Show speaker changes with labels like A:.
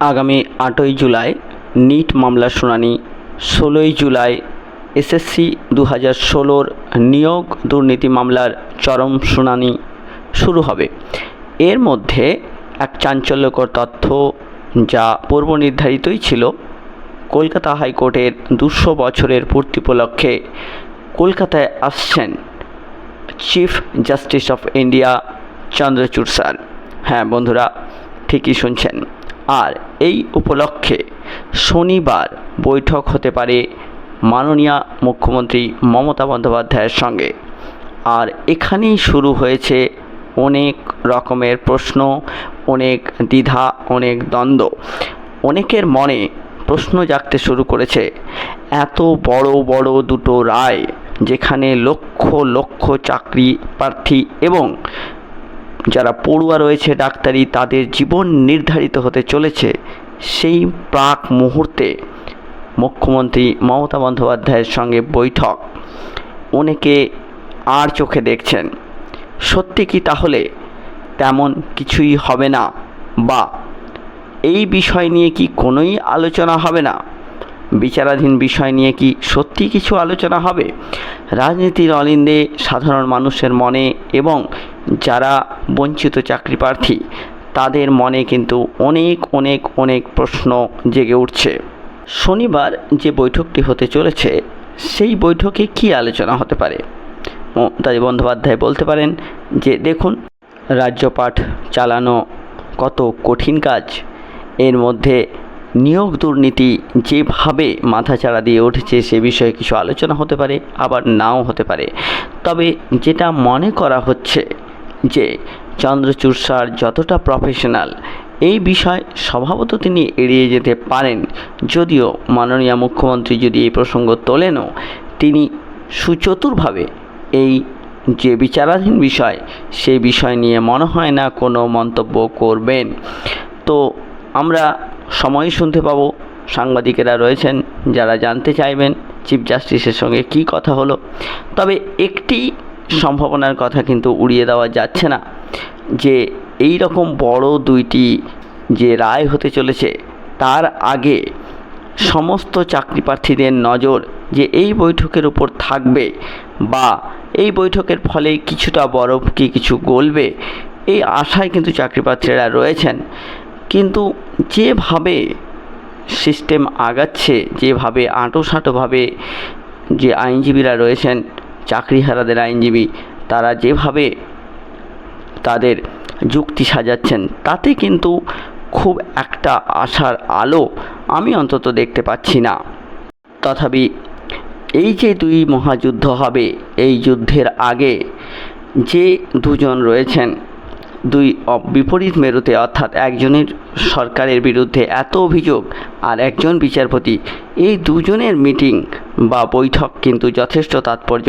A: আগামী আটই জুলাই নিট মামলার শুনানি, ষোলোই জুলাই এসএসসি দু হাজার ষোলোর নিয়োগ দুর্নীতি মামলার চরম শুনানি শুরু হবে। এর মধ্যে এক চাঞ্চল্যকর তথ্য যা পূর্ব নির্ধারিতই ছিল, কলকাতা হাইকোর্টের দুশো বছরের পূর্তি উপলক্ষে কলকাতায় আসছেন chief justice of India Chandrachud sir. হ্যাঁ বন্ধুরা, ঠিকই শুনছেন। আর এই উপলক্ষে শনিবার বৈঠক হতে পারে মাননীয় মুখ্যমন্ত্রী মমতা বন্দ্যোপাধ্যায়ের সঙ্গে। আর এখানেই শুরু হয়েছে অনেক রকমের প্রশ্ন, অনেক দ্বিধা, অনেক দ্বন্দ্ব। অনেকের মনে প্রশ্ন জাগতে শুরু করেছে, এত বড় বড় দুটো রায় যেখানে লক্ষ লক্ষ চাকরি প্রার্থী এবং যারা পড়ুয়া রয়েছে ডাক্তারি, তাদের জীবন নির্ধারিত হতে চলেছে সেই প্রাক মুহূর্তে। মুখ্যমন্ত্রী মমতা বন্দ্যোপাধ্যায়ের সঙ্গে বৈঠক। অনেকে আর চোখে দেখছেন। সত্যি কি তাহলে তেমন কিছুই হবে না? বা এই বিষয় নিয়ে কি কোনোই আলোচনা হবে না? বিচারাধীন বিষয় নিয়ে কি সত্যি কিছু আলোচনা হবে? রাজনীতির অলিন্দে সাধারণ মানুষের মনে এবং যারা বঞ্চিত চাকরি প্রার্থী তাদের মনে কিন্তু অনেক অনেক অনেক প্রশ্ন জেগে উঠছে। শনিবার যে বৈঠকটি হতে চলেছে, সেই বৈঠকে কি আলোচনা হতে পারে? মমতা বন্দ্যোপাধ্যায় বলতে পারেন যে, দেখুন, রাজ্যপাঠ চালানো কত কঠিন কাজ। এর মধ্যে নিয়োগ দুর্নীতি যেভাবে মাথাচাড়া দিয়ে উঠেছে, সে বিষয়ে কিছু আলোচনা হতে পারে, আবার নাও হতে পারে। তবে যেটা মনে করা হচ্ছে যে চন্দ্রচূড় স্যার যতটা প্রফেশনাল এই বিষয় স্বভাবত তিনি এড়িয়ে যেতে পারেন। যদিও মাননীয় মুখ্যমন্ত্রী যদি এই প্রসঙ্গ তোলেনও, তিনি সুচতুরভাবে এই যে বিচারাধীন বিষয় সেই বিষয় নিয়ে মনে হয় না কোনো মন্তব্য করবেন। তো আমরা সময় শুনতে পাবো। সাংবাদিকেরা রয়েছেন, যারা জানতে চাইবেন, চিফ জাস্টিসের সঙ্গে কি কথা হলো। তবে একটি সম্ভাবনার কথা কিন্তু উড়িয়ে দেওয়া যাচ্ছে না। যে এই রকম বড় দুইটি যে রায় হতে চলেছে, তার আগে সমস্ত চাকরি প্রার্থীদের নজর যে এই বৈঠকের উপর থাকবে বা এই বৈঠকের ফলে কিছুটা বরফ কি কিছু গলবে, এই আশায় কিন্তু চাকরি প্রার্থীরা রয়েছেন। কিন্তু যেভাবে সিস্টেম আগাচ্ছে, যেভাবে আঁটোসাঁটোভাবে যে আইনজীবীরা রয়েছেন চাকরিহারাদের আইনজীবী, তারা যেভাবে তাদের যুক্তি সাজাচ্ছেন, তাতে কিন্তু খুব একটা আশার আলো আমি অন্তত দেখতে পাচ্ছি না। তথাপি এই যে দুই মহাযুদ্ধ হবে, এই যুদ্ধের আগে যে দুজন রয়েছেন, দুই বিপরীত মেরুতে, অর্থাৎ একজনের সরকারের বিরুদ্ধে এত অভিযোগ আর একজন বিচারপতি, এই দুজনের মিটিং বা বৈঠক কিন্তু যথেষ্ট তাৎপর্য